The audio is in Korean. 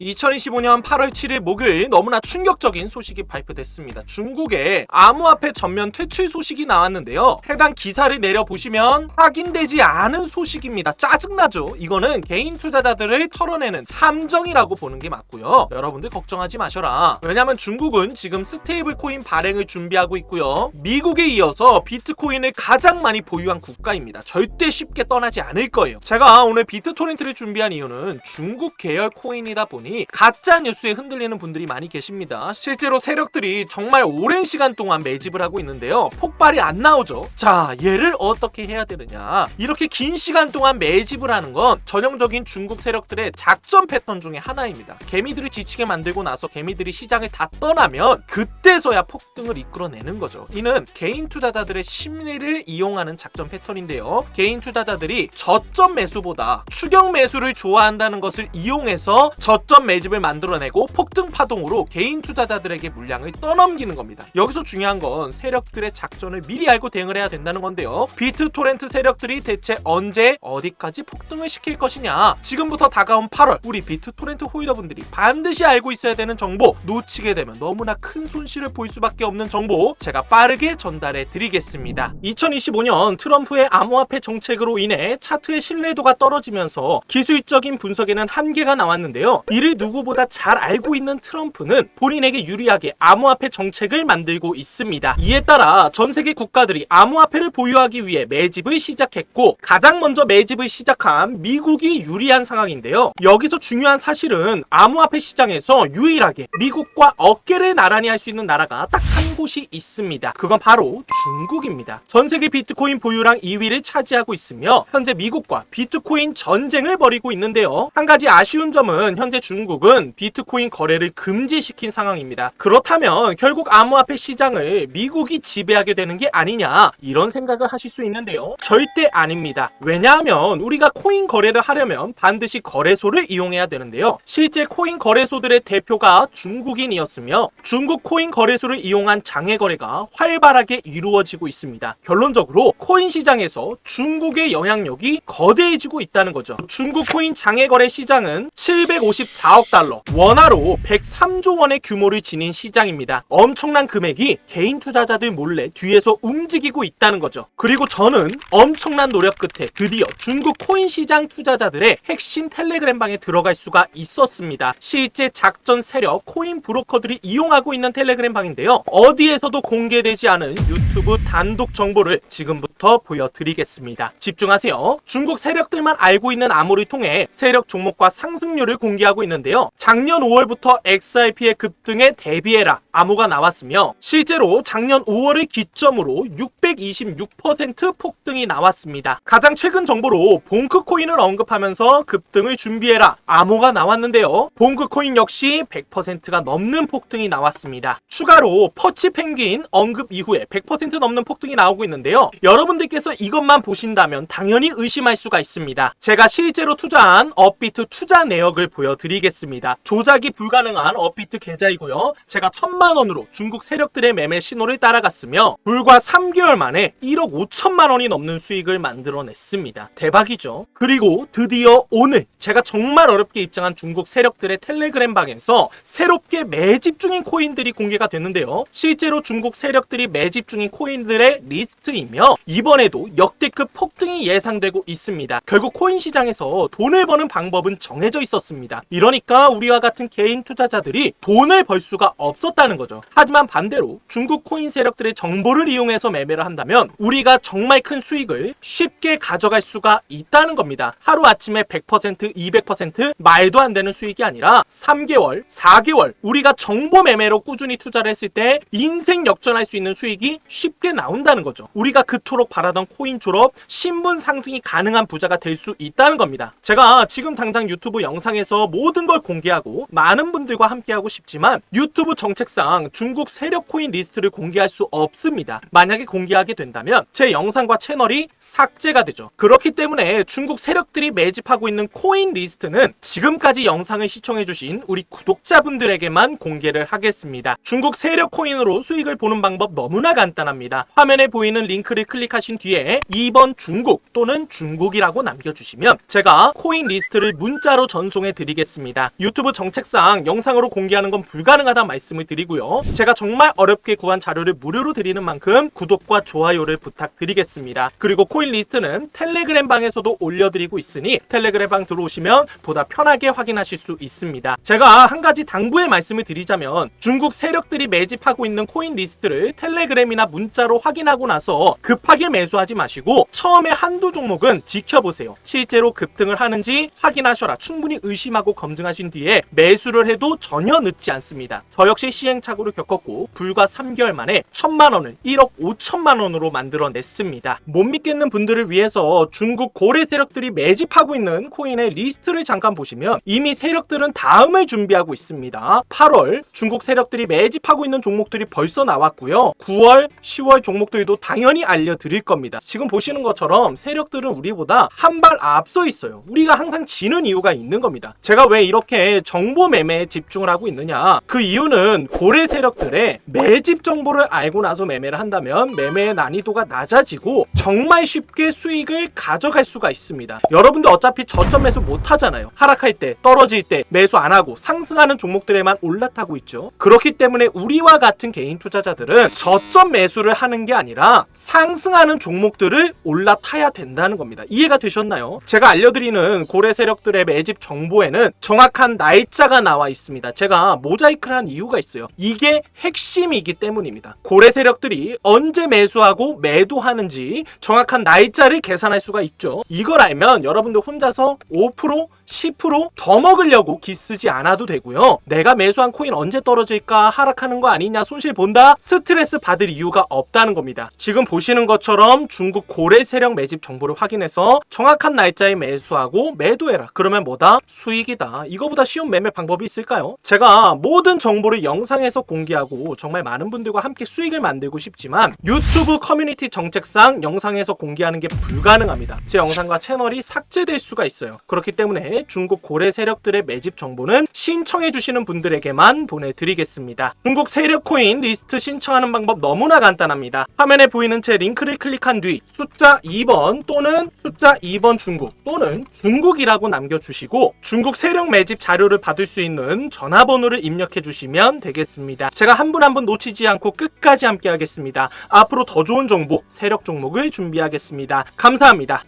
2025년 8월 7일 목요일 너무나 충격적인 소식이 발표됐습니다. 중국에 암호화폐 전면 퇴출 소식이 나왔는데요. 해당 기사를 내려보시면 확인되지 않은 소식입니다. 짜증나죠? 이거는 개인 투자자들을 털어내는 함정이라고 보는 게 맞고요. 여러분들 걱정하지 마셔라. 왜냐면 중국은 지금 스테이블 코인 발행을 준비하고 있고요. 미국에 이어서 비트코인을 가장 많이 보유한 국가입니다. 절대 쉽게 떠나지 않을 거예요. 제가 오늘 비트토렌트를 준비한 이유는 중국 계열 코인이다 보니 가짜 뉴스에 흔들리는 분들이 많이 계십니다. 실제로 세력들이 정말 오랜 시간 동안 매집을 하고 있는데요. 폭발이 안 나오죠. 자, 얘를 어떻게 해야 되느냐? 이렇게 긴 시간 동안 매집을 하는 건 전형적인 중국 세력들의 작전 패턴 중에 하나입니다. 개미들을 지치게 만들고 나서 개미들이 시장을 다 떠나면 그때서야 폭등을 이끌어내는 거죠. 이는 개인 투자자들의 심리를 이용하는 작전 패턴인데요. 개인 투자자들이 저점 매수보다 추격 매수를 좋아한다는 것을 이용해서 저점 매집을 만들어내고 폭등 파동으로 개인 투자자들에게 물량을 떠넘기는 겁니다. 여기서 중요한 건 세력들의 작전을 미리 알고 대응을 해야 된다는 건데요. 비트 토렌트 세력들이 대체 언제 어디까지 폭등을 시킬 것이냐. 지금부터 다가온 8월 우리 비트 토렌트 호이더분들이 반드시 알고 있어야 되는 정보 놓치게 되면 너무나 큰 손실을 볼 수밖에 없는 정보 제가 빠르게 전달해 드리겠습니다. 2025년 트럼프의 암호화폐 정책으로 인해 차트의 신뢰도가 떨어지면서 기술적인 분석에는 한계가 나왔는데요. 이를 누구보다 잘 알고 있는 트럼프는 본인에게 유리하게 암호화폐 정책을 만들고 있습니다. 이에 따라 전 세계 국가들이 암호화폐를 보유하기 위해 매집을 시작했고 가장 먼저 매집을 시작한 미국이 유리한 상황인데요. 여기서 중요한 사실은 암호화폐 시장에서 유일하게 미국과 어깨를 나란히 할 수 있는 나라가 딱 한 곳이 있습니다. 그건 바로 중국입니다. 전 세계 비트코인 보유량 2위를 차지하고 있으며 현재 미국과 비트코인 전쟁을 벌이고 있는데요. 한 가지 아쉬운 점은 현재 중 국은 비트코인 거래를 금지시킨 상황입니다. 그렇다면 결국 암호화폐 시장을 미국이 지배하게 되는 게 아니냐 이런 생각을 하실 수 있는데요. 절대 아닙니다. 왜냐하면 우리가 코인 거래를 하려면 반드시 거래소를 이용해야 되는데요. 실제 코인 거래소들의 대표가 중국인이었으며 중국 코인 거래소를 이용한 장외 거래가 활발하게 이루어지고 있습니다. 결론적으로 코인 시장에서 중국의 영향력이 거대해지고 있다는 거죠. 중국 코인 장외 거래 시장은 754억 달러, 원화로 103조 원의 규모를 지닌 시장입니다. 엄청난 금액이 개인 투자자들 몰래 뒤에서 움직이고 있다는 거죠. 그리고 저는 엄청난 노력 끝에 드디어 중국 코인 시장 투자자들의 핵심 텔레그램 방에 들어갈 수가 있었습니다. 실제 작전 세력 코인 브로커들이 이용하고 있는 텔레그램 방인데요. 어디에서도 공개되지 않은 유튜브 단독 정보를 지금부터 보여드리겠습니다. 집중하세요. 중국 세력들만 알고 있는 암호를 통해 세력 종목과 상승률을 공개하고 있는 데요. 작년 5월부터 XRP의 급등에 대비해라 암호가 나왔으며 실제로 작년 5월을 기점으로 626% 폭등이 나왔습니다. 가장 최근 정보로 봉크코인을 언급하면서 급등을 준비해라 암호가 나왔는데요. 봉크코인 역시 100%가 넘는 폭등이 나왔습니다. 추가로 퍼치 펭귄 언급 이후에 100% 넘는 폭등이 나오고 있는데요. 여러분들께서 이것만 보신다면 당연히 의심할 수가 있습니다. 제가 실제로 투자한 업비트 투자 내역을 보여 드리겠습니다. 조작이 불가능한 업비트 계좌이고요. 제가 천만 원으로 중국 세력들의 매매 신호를 따라갔으며 불과 3개월 만에 1억 5천만 원이 넘는 수익을 만들어냈습니다. 대박이죠. 그리고 드디어 오늘 제가 정말 어렵게 입장한 중국 세력들의 텔레그램 방에서 새롭게 매집 중인 코인들이 공개가 됐는데요. 실제로 중국 세력들이 매집 중인 코인들의 리스트이며 이번에도 역대급 폭등이 예상되고 있습니다. 결국 코인 시장에서 돈을 버는 방법은 정해져 있었습니다. 이 러니까 우리와 같은 개인 투자자들이 돈을 벌 수가 없었다는 거죠. 하지만 반대로 중국 코인 세력들의 정보를 이용해서 매매를 한다면 우리가 정말 큰 수익을 쉽게 가져갈 수가 있다는 겁니다. 하루 아침에 100%, 200% 말도 안 되는 수익이 아니라 3개월, 4개월 우리가 정보 매매로 꾸준히 투자를 했을 때 인생 역전할 수 있는 수익이 쉽게 나온다는 거죠. 우리가 그토록 바라던 코인 졸업, 신분 상승이 가능한 부자가 될 수 있다는 겁니다. 제가 지금 당장 유튜브 영상에서 모든 걸 공개하고 많은 분들과 함께하고 싶지만 유튜브 정책상 중국 세력 코인 리스트를 공개할 수 없습니다. 만약에 공개하게 된다면 제 영상과 채널이 삭제가 되죠. 그렇기 때문에 중국 세력들이 매집하고 있는 코인 리스트는 지금까지 영상을 시청해주신 우리 구독자분들에게만 공개를 하겠습니다. 중국 세력 코인으로 수익을 보는 방법 너무나 간단합니다. 화면에 보이는 링크를 클릭하신 뒤에 2번 중국 또는 중국이라고 남겨주시면 제가 코인 리스트를 문자로 전송해 드리겠습니다. 유튜브 정책상 영상으로 공개하는 건 불가능하다 말씀을 드리고요. 제가 정말 어렵게 구한 자료를 무료로 드리는 만큼 구독과 좋아요를 부탁드리겠습니다. 그리고 코인 리스트는 텔레그램 방에서도 올려드리고 있으니 텔레그램 방 들어오시면 보다 편하게 확인하실 수 있습니다. 제가 한 가지 당부의 말씀을 드리자면 중국 세력들이 매집하고 있는 코인 리스트를 텔레그램이나 문자로 확인하고 나서 급하게 매수하지 마시고 처음에 한두 종목은 지켜보세요. 실제로 급등을 하는지 확인하셔라. 충분히 의심하고 검증 하신 뒤에 매수를 해도 전혀 늦지 않습니다. 저 역시 시행착오를 겪었고 불과 3개월 만에 천만 원을 1억 5천만 원으로 만들어냈습니다. 못 믿겠는 분들을 위해서 중국 고래 세력들이 매집하고 있는 코인의 리스트를 잠깐 보시면 이미 세력들은 다음을 준비하고 있습니다. 8월 중국 세력들이 매집하고 있는 종목들이 벌써 나왔고요. 9월, 10월 종목들도 당연히 알려드릴 겁니다. 지금 보시는 것처럼 세력들은 우리보다 한 발 앞서 있어요. 우리가 항상 지는 이유가 있는 겁니다. 제가 왜 이렇게 정보 매매에 집중을 하고 있느냐? 그 이유는 고래 세력들의 매집 정보를 알고 나서 매매를 한다면 매매의 난이도가 낮아지고 정말 쉽게 수익을 가져갈 수가 있습니다. 여러분들 어차피 저점 매수 못 하잖아요. 하락할 때, 떨어질 때 매수 안 하고 상승하는 종목들에만 올라타고 있죠. 그렇기 때문에 우리와 같은 개인 투자자들은 저점 매수를 하는 게 아니라 상승하는 종목들을 올라타야 된다는 겁니다. 이해가 되셨나요? 제가 알려드리는 고래 세력들의 매집 정보에는 정 확한 날짜가 나와 있습니다. 제가 모자이크를 한 이유가 있어요. 이게 핵심이기 때문입니다. 고래 세력들이 언제 매수하고 매도하는지 정확한 날짜를 계산할 수가 있죠. 이걸 알면 여러분들 혼자서 5%, 10%더 먹으려고 기 쓰지 않아도 되고요. 내가 매수한 코인 언제 떨어질까 하락하는 거 아니냐 손실 본다 스트레스 받을 이유가 없다는 겁니다. 지금 보시는 것처럼 중국 고래 세력 매집 정보를 확인해서 정확한 날짜에 매수하고 매도해라. 그러면 뭐다? 수익이다. 이거보다 쉬운 매매 방법이 있을까요? 제가 모든 정보를 영상에서 공개하고 정말 많은 분들과 함께 수익을 만들고 싶지만 유튜브 커뮤니티 정책상 영상에서 공개하는 게 불가능합니다. 제 영상과 채널이 삭제될 수가 있어요. 그렇기 때문에 중국 고래 세력들의 매집 정보는 신청해 주시는 분들에게만 보내드리겠습니다. 중국 세력 코인 리스트 신청하는 방법 너무나 간단합니다. 화면에 보이는 제 링크를 클릭한 뒤 숫자 2번 또는 숫자 2번 중국 또는 중국이라고 남겨주시고 중국 세력 매집 자료를 받을 수 있는 전화번호를 입력해 주시면 되겠습니다. 제가 한 분 한 분 놓치지 않고 끝까지 함께 하겠습니다. 앞으로 더 좋은 정보, 세력 종목을 준비하겠습니다. 감사합니다.